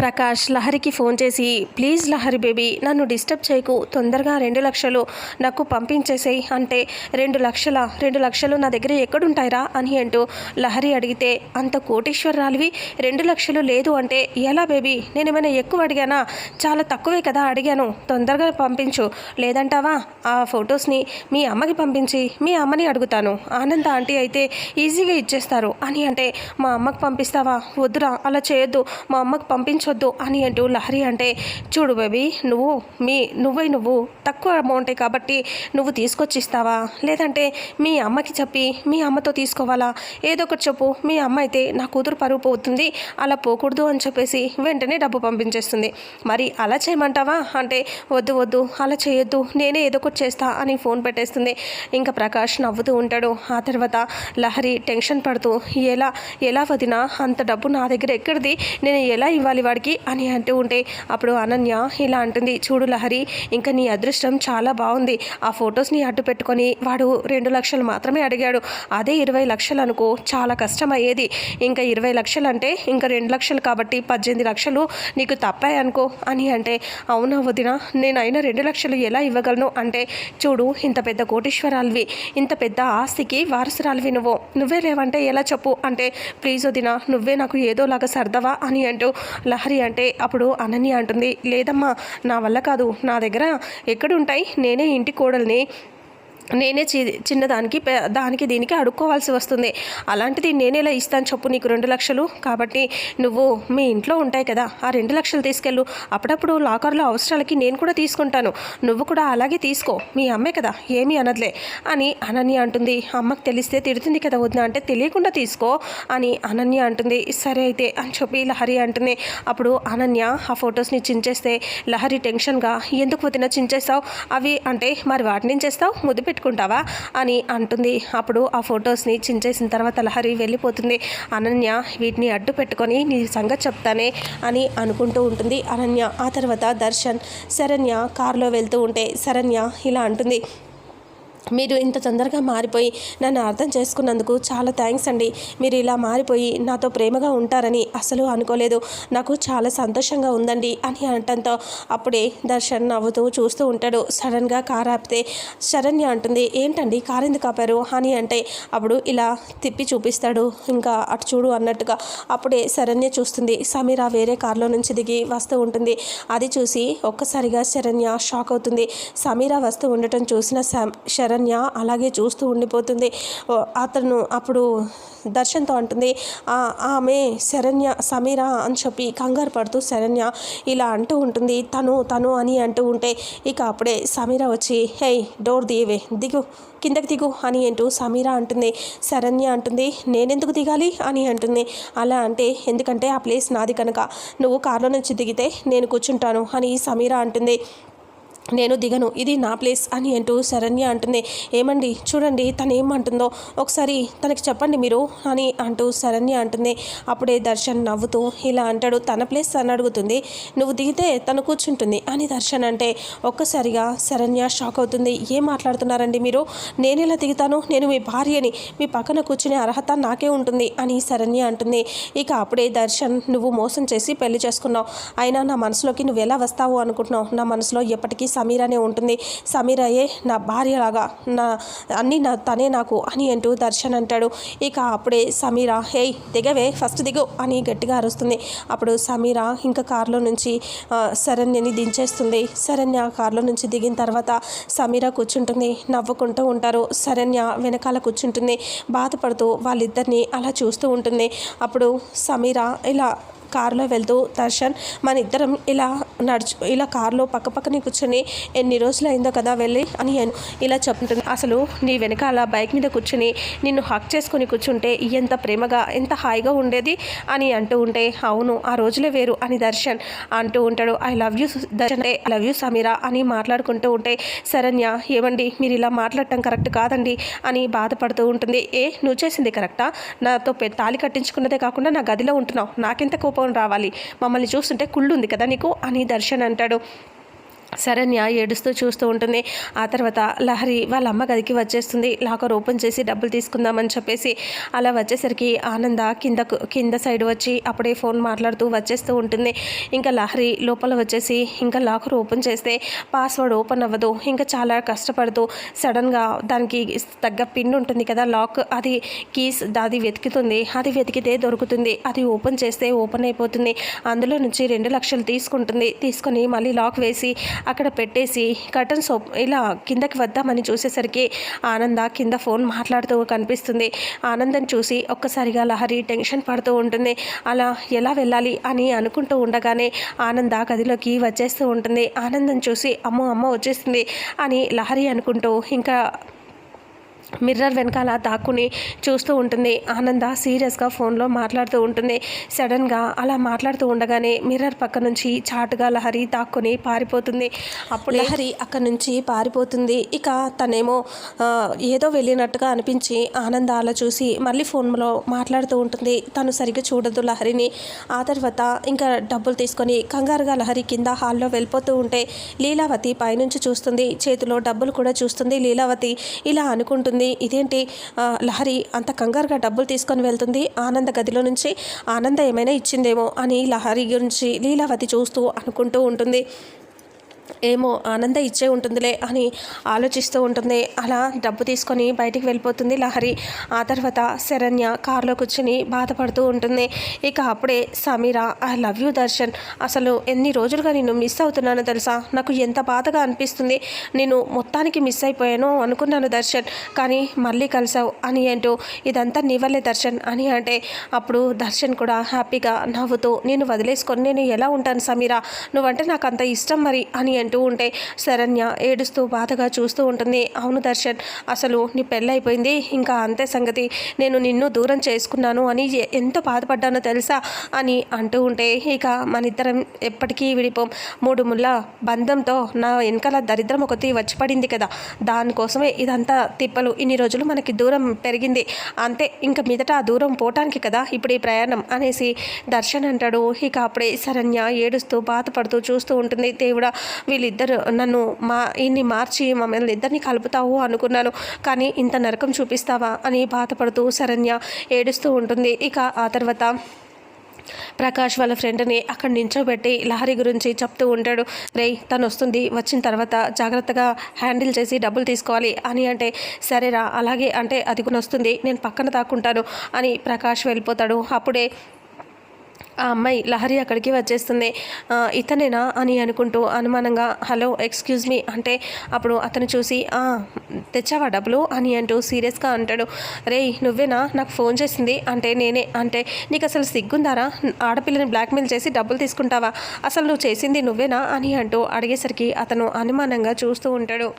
ప్రకాష్ లహరికి ఫోన్ చేసి please Lahari baby నన్ను డిస్టర్బ్ చేయకు. తొందరగా రెండు లక్షలు నాకు పంపించేసేయి. అంటే రెండు లక్షల రెండు లక్షలు నా దగ్గర ఎక్కడుంటాయిరా? అని అంటూ లహరి అడిగితే అంత కోటేశ్వరరాలివి రెండు లక్షలు లేదు అంటే ఎలా బేబీ? నేను ఏమైనా ఎక్కువ అడిగానా? చాలా తక్కువే కదా అడిగాను. తొందరగా పంపించు. లేదంటావా? ఆ ఫొటోస్ని మీ అమ్మకి పంపించి మీ అమ్మని అడుగుతాను. ఆనంద ఆంటీ అయితే ఈజీగా ఇచ్చేస్తారు. అని అంటే మా అమ్మకి పంపిస్తావా? వద్దురా అలా చేయొద్దు. మా అమ్మకి పంపించొద్దు అని అంటూ లహరి అంటే చూడు బేబీ నువ్వు మీ నువ్వై నువ్వు తక్కువ అమౌంటే కాబట్టి నువ్వు తీసుకొచ్చి ఇస్తావా లేదంటే మీ అమ్మకి చెప్పి మీ అమ్మతో తీసుకోవాలా? ఏదో ఒకటి చెప్పు మీ అమ్మ అయితే నా కూతురు పరుగు పోతుంది అలా పోకూడదు అని చెప్పేసి వెంటనే డబ్బు పంపించేస్తుంది. మరి అలా చేయమంటావా? అంటే వద్దు వద్దు అలా చేయొద్దు నేనే ఏదో ఒకటి చేస్తా అని ఫోన్ పెట్టేస్తుంది. ఇంకా ప్రకాష్ నవ్వుతూ ఉంటాడు. ఆ తర్వాత లహరి టెన్షన్ పడుతూ ఎలా ఎలా వదినా అంత డబ్బు నా దగ్గర ఎక్కడిది? నేను ఎలా ఇవ్వాలి వాడికి? అని అంటూ ఉంటే అప్పుడు అనన్య ఇలా అంటుంది చూడు లహరి ఇంకా నీ అదృష్టం చాలా బాగుంది. ఆ ఫొటోస్ని అడ్డు పెట్టుకొని వాడు రెండు లక్షలు మాత్రమే అడిగాడు. అదే ఇరవై లక్షలు అనుకో చాలా కష్టమయ్యేది. ఇంకా ఇరవై లక్షలు అంటే ఇంకా రెండు లక్షలు కాబట్టి పద్దెనిమిది లక్షలు నీకు తప్పాయి అనుకో అని అంటే అవునా వదిన నేను అయినా రెండు లక్షలు ఎలా ఇవ్వగలను? అంటే చూడు ఇంత పెద్ద కోటీశ్వరాల్వి ఇంత పెద్ద ఆస్తికి వారసురాలివి నువ్వు. నువ్వే లేవంటే ఎలా చెప్పు? అంటే ప్లీజ్ వదిన నువ్వే నాకు ఏదోలాగా సర్దవా అని అంటూ లహరి అంటే అప్పుడు అనన్య అంటుంది లేదమ్మా నా వల్ల కాదు. నా దగ్గర ఎక్కడుంటాయి? నేనే ఇంటి కోడల్ని నేనే చి చిన్నదానికి దానికి దీనికి అడుక్కోవాల్సి వస్తుంది. అలాంటిది నేనేలా ఇస్తాను చెప్పు నీకు రెండు లక్షలు. కాబట్టి నువ్వు మీ ఇంట్లో ఉంటాయి కదా ఆ రెండు లక్షలు తీసుకెళ్ళు. అప్పుడప్పుడు లాకర్లో అవసరాలకి నేను కూడా తీసుకుంటాను. నువ్వు కూడా అలాగే తీసుకో. మీ అమ్మే కదా ఏమీ అనదులే అని అనన్య అంటుంది. అమ్మకు తెలిస్తే తిడుతుంది కదా వద్దా అంటే తెలియకుండా తీసుకో అని అనన్య అంటుంది. సరే అయితే అని చెప్పి లహరి అంటుంది. అప్పుడు అనన్య ఆ ఫొటోస్ని చించేస్తే లహరి టెన్షన్గా ఎందుకు వదిన చించేస్తావు? అవి అంటే మరి వాటిని చేస్తావు ముద్దు పెట్టుకుంటావా అని అంటుంది. అప్పుడు ఆ ఫొటోస్ని చించేసిన తర్వాత లహరి వెళ్ళిపోతుంది. అనన్య వీటిని అడ్డు పెట్టుకొని నీ సంగతి చెప్తానే అని అనుకుంటూ ఉంటుంది. అనన్య ఆ తర్వాత దర్శన్ శరణ్య కారులో వెళ్తూ ఉంటే శరణ్య ఇలా అంటుంది. మీరు ఇంత తొందరగా మారిపోయి నన్ను అర్థం చేసుకున్నందుకు చాలా థ్యాంక్స్ అండి. మీరు ఇలా మారిపోయి నాతో ప్రేమగా ఉంటారని అసలు అనుకోలేదు. నాకు చాలా సంతోషంగా ఉందండి అని అనటంతో అప్పుడే దర్శన్ నవ్వుతూ చూస్తూ ఉంటాడు. సడన్గా కార్ ఆపితే శరణ్య అంటుంది ఏంటండి కార్ ఎందుకు ఆపారు? అని అంటే అప్పుడు ఇలా తిప్పి చూపిస్తాడు. ఇంకా అటు చూడు అన్నట్టుగా అప్పుడే శరణ్య చూస్తుంది. సమీర వేరే కారులో నుంచి దిగి వస్తూ ఉంటుంది. అది చూసి ఒక్కసారిగా శరణ్య షాక్ అవుతుంది. సమీర వస్తూ ఉండటం చూసిన శరణ్ శరణ్య అలాగే చూస్తూ ఉండిపోతుంది. అతను అప్పుడు దర్శన్తో అంటుంది "ఆ, ఆమె శరణ్య సమీర అని చెప్పి కంగారు పడుతూ శరణ్య ఇలా అంటూ ఉంటుంది. తను తను అని అంటూ ఉంటే ఇక అప్పుడే సమీర వచ్చి హే డోర్ దియవే దిగు కిందకి దిగు అని అంటూ సమీర అంటుంది. శరణ్య అంటుంది నేనెందుకు దిగాలి? అని అంటుంది. అలా అంటే ఎందుకంటే ఆ ప్లేస్ నాది కనుక. నువ్వు కారులో నుంచి దిగితే నేను కూర్చుంటాను అని సమీర అంటుంది. నేను దిగను ఇది నా ప్లేస్ అని అంటూ శరణ్య అంటుంది. ఏమండి? చూడండి తను ఏమంటుందో ఒకసారి తనకి చెప్పండి మీరు అని అంటూ శరణ్య అంటుంది. అప్పుడే దర్శన్ నవ్వుతూ ఇలా అంటాడు తన ప్లేస్ తను అడుగుతుంది. నువ్వు దిగితే తను కూర్చుంటుంది అని దర్శన్ అంటే ఒక్కసారిగా శరణ్య షాక్ అవుతుంది. ఏం మాట్లాడుతున్నారండి మీరు? నేను ఎలా దిగుతాను? నేను మీ భార్యని మీ పక్కన కూర్చునే అర్హత నాకే ఉంటుంది అని శరణ్య అంటుంది. ఇక అప్పుడే దర్శన్ నువ్వు మోసం చేసి పెళ్ళి చేసుకున్నావు. అయినా నా మనసులోకి నువ్వు ఎలా వస్తావు అనుకుంటున్నావు? నా మనసులో ఎప్పటికీ సమీరానే ఉంటుంది. సమీరయే నా భార్యలాగా నా అన్నీ నా తనే నాకు అని అంటూ దర్శన్ అంటాడు. ఇక అప్పుడే సమీర హే దిగవే ఫస్ట్ దిగు అని గట్టిగా అరుస్తుంది. అప్పుడు సమీర ఇంకా కారులో నుంచి శరణ్యని దించేస్తుంది. శరణ్య కారులో నుంచి దిగిన తర్వాత సమీర కూర్చుంటుంది. నవ్వుకుంటూ ఉంటారు. శరణ్య వెనకాల కూర్చుంటుంది. బాధపడుతూ వాళ్ళిద్దరిని అలా చూస్తూ ఉంటుంది. అప్పుడు సమీర ఇలా కారులో వెళ్తూ దర్శన్ మన ఇద్దరం ఇలా నడుచు ఇలా కారులో పక్క పక్కనే కూర్చొని ఎన్ని రోజులు అయిందో కదా వెళ్ళి అని ఇలా చెప్తుంది అసలు నీ వెనకాల బైక్ మీద కూర్చుని నిన్ను హక్ చేసుకొని కూర్చుంటే ఎంత ప్రేమగా ఎంత హాయిగా ఉండేది అని అంటూ ఉంటే అవును ఆ రోజులే వేరు అని దర్శన్ అంటూ ఉంటాడు. I love you Darshan I love you Sameera అని మాట్లాడుకుంటూ ఉంటే శరణ్య ఏమండి మీరు ఇలా మాట్లాడటం కరెక్ట్ కాదండి అని బాధపడుతూ ఉంటుంది. ఏ నువ్వు చేసింది కరెక్టా? నాతో తాలి తాళి కట్టించుకున్నదే కాకుండా నా గదిలో ఉంటున్నావు. నాకెంత కోపం రావాలి. మమ్మల్ని చూస్తుంటే కుళ్ళు ఉంది కదా నీకు? అని దర్శన్ అంటాడు. శరణ్య ఏడుస్తూ చూస్తూ ఉంటుంది. ఆ తర్వాత లహరి వాళ్ళ అమ్మ గదికి వచ్చేస్తుంది. లాకర్ ఓపెన్ చేసి డబ్బులు తీసుకుందామని చెప్పేసి అలా వచ్చేసరికి ఆనంద కిందకు కింద సైడ్ వచ్చి అప్పుడే ఫోన్ మాట్లాడుతూ వచ్చేస్తూ ఉంటుంది. ఇంకా లహరి లోపల వచ్చేసి ఇంకా లాకర్ ఓపెన్ చేస్తే పాస్వర్డ్ ఓపెన్ అవ్వదు. ఇంకా చాలా కష్టపడుతూ సడన్గా దానికి తగ్గ పిన్ ఉంటుంది కదా లాక్ అది కీస్ అది వెతుకుతుంది. అది వెతికితే దొరుకుతుంది. అది ఓపెన్ చేస్తే ఓపెన్ అయిపోతుంది. అందులో నుంచి రెండు లక్షలు తీసుకుంటుంది. తీసుకొని మళ్ళీ లాక్ వేసి అక్కడ పెట్టేసి కర్టన్స్ సోప్ ఇలా కిందకి వద్దామని చూసేసరికి ఆనంద కింద ఫోన్ మాట్లాడుతూ కనిపిస్తుంది. ఆనందం చూసి ఒక్కసారిగా లహరి టెన్షన్ పడుతూ ఉంటుంది. అలా ఎలా వెళ్ళాలి అని అనుకుంటూ ఉండగానే ఆనంద గదిలోకి వచ్చేస్తూ ఉంటుంది. ఆనందం చూసి అమ్మో అమ్మ వచ్చేస్తుంది అని లహరి అనుకుంటూ ఇంకా మిర్రర్ వెనకాల దాక్కుని చూస్తూ ఉంటుంది. ఆనంద సీరియస్గా ఫోన్లో మాట్లాడుతూ ఉంటుంది. సడన్గా అలా మాట్లాడుతూ ఉండగానే మిర్రర్ పక్క నుంచి చాటుగా లహరి దాక్కుని పారిపోతుంది. అప్పుడు లహరి అక్కడి నుంచి పారిపోతుంది. ఇక తనేమో ఏదో వెళ్ళినట్టుగా అనిపించి ఆనంద అలా చూసి మళ్ళీ ఫోన్లో మాట్లాడుతూ ఉంటుంది. తను సరిగ్గా చూడదు లహరిని. ఆ తర్వాత ఇంకా డబ్బులు తీసుకొని కంగారుగా లహరి కింద హాల్లో వెళ్ళిపోతూ ఉంటే లీలావతి పైనుంచి చూస్తుంది. చేతిలో డబ్బులు కూడా చూస్తుంది లీలావతి. ఇలా అనుకుంటుంది. ఇదేంటి? లహరి అంత కంగారుగా డబ్బులు తీసుకొని వెళ్తుంది. ఆనంద గదిలో నుంచి ఆనంద ఏమైనా ఇచ్చిందేమో అని లహరి గురించి లీలావతి చూస్తూ అనుకుంటూ ఉంటుంది. ఏమో ఆనంద ఇచ్చే ఉంటుందిలే అని ఆలోచిస్తూ ఉంటుంది. అలా డబ్బు తీసుకొని బయటికి వెళ్ళిపోతుంది లహరి. ఆ తర్వాత శరణ్య కారులో కూర్చుని బాధపడుతూ ఉంటుంది. ఇక అప్పుడే Sameera I love you Darshan. అసలు ఎన్ని రోజులుగా నేను మిస్ అవుతున్నానో తెలుసా? నాకు ఎంత బాధగా అనిపిస్తుంది. నేను మొత్తానికి మిస్ అయిపోయాను అనుకున్నాను దర్శన్. కానీ మళ్ళీ కలిసావు అని ఏంటో ఇదంతా నీ వల్లే దర్శన్ అని అంటే అప్పుడు దర్శన్ కూడా హ్యాపీగా నవ్వుతూ నేను వదిలేసుకొని నేను ఎలా ఉంటాను సమీర? నువ్వంటే నాకు అంత ఇష్టం మరి అని అంటూ ఉంటే శరణ్య ఏడుస్తూ బాధగా చూస్తూ ఉంటుంది. అవును దర్శన్ అసలు నీ పెళ్ళైపోయింది. ఇంకా అంతే సంగతి. నేను నిన్ను దూరం చేసుకున్నాను అని ఎంత బాధపడ్డానో తెలుసా అని అంటూ ఉంటే ఇక మన ఇద్దరం ఎప్పటికీ విడిపోం. మూడు ముళ్ళ బంధంతో నా వెనకాల దరిద్రం ఒకటి వచ్చి పడింది కదా. దానికోసమే ఇదంతా తిప్పలు. ఇన్ని రోజులు మనకి దూరం పెరిగింది. అంతే ఇంకా మీదట ఆ దూరం పోవటానికి కదా ఇప్పుడు ఈ ప్రయాణం అనేసి దర్శన్ అంటాడు. ఇక అప్పుడే శరణ్య ఏడుస్తూ బాధపడుతూ చూస్తూ ఉంటుంది. దేవుడా వీళ్ళిద్దరు నన్ను మా ఇన్ని మార్చి మమ్మల్ని ఇద్దరిని కలుపుతావు అనుకున్నాను. కానీ ఇంత నరకం చూపిస్తావా అని బాధపడుతూ శరణ్య ఏడుస్తూ ఉంటుంది. ఇక ఆ తర్వాత ప్రకాష్ వాళ్ళ ఫ్రెండ్ని అక్కడ నించోబెట్టి లహరి గురించి చెప్తూ ఉంటాడు. రేయ్ తను వస్తుంది. వచ్చిన తర్వాత జాగ్రత్తగా హ్యాండిల్ చేసి డబ్బులు తీసుకోవాలి. అని అంటే సరేరా అలాగే అంటే అది వస్తుంది నేను పక్కన తాకుంటాను అని ప్రకాష్ వెళ్ళిపోతాడు. అప్పుడే ఆ అమ్మాయి లహరి అక్కడికి వచ్చేస్తుంది. ఇతనేనా అని అనుకుంటూ అనుమానంగా హలో ఎక్స్క్యూజ్ మీ. అంటే అప్పుడు అతను చూసి తెచ్చావా డబ్బులు? అని అంటూ సీరియస్గా అంటాడు. రే నువ్వేనా? నాకు ఫోన్ చేసింది. అంటే నేనే. అంటే నీకు అసలు సిగ్గుందారా? ఆడపిల్లని బ్లాక్మెయిల్ చేసి డబ్బులు తీసుకుంటావా? అసలు నువ్వు చేసింది నువ్వేనా? అని అంటూ అడిగేసరికి అతను అనుమానంగా చూస్తూ ఉంటాడు.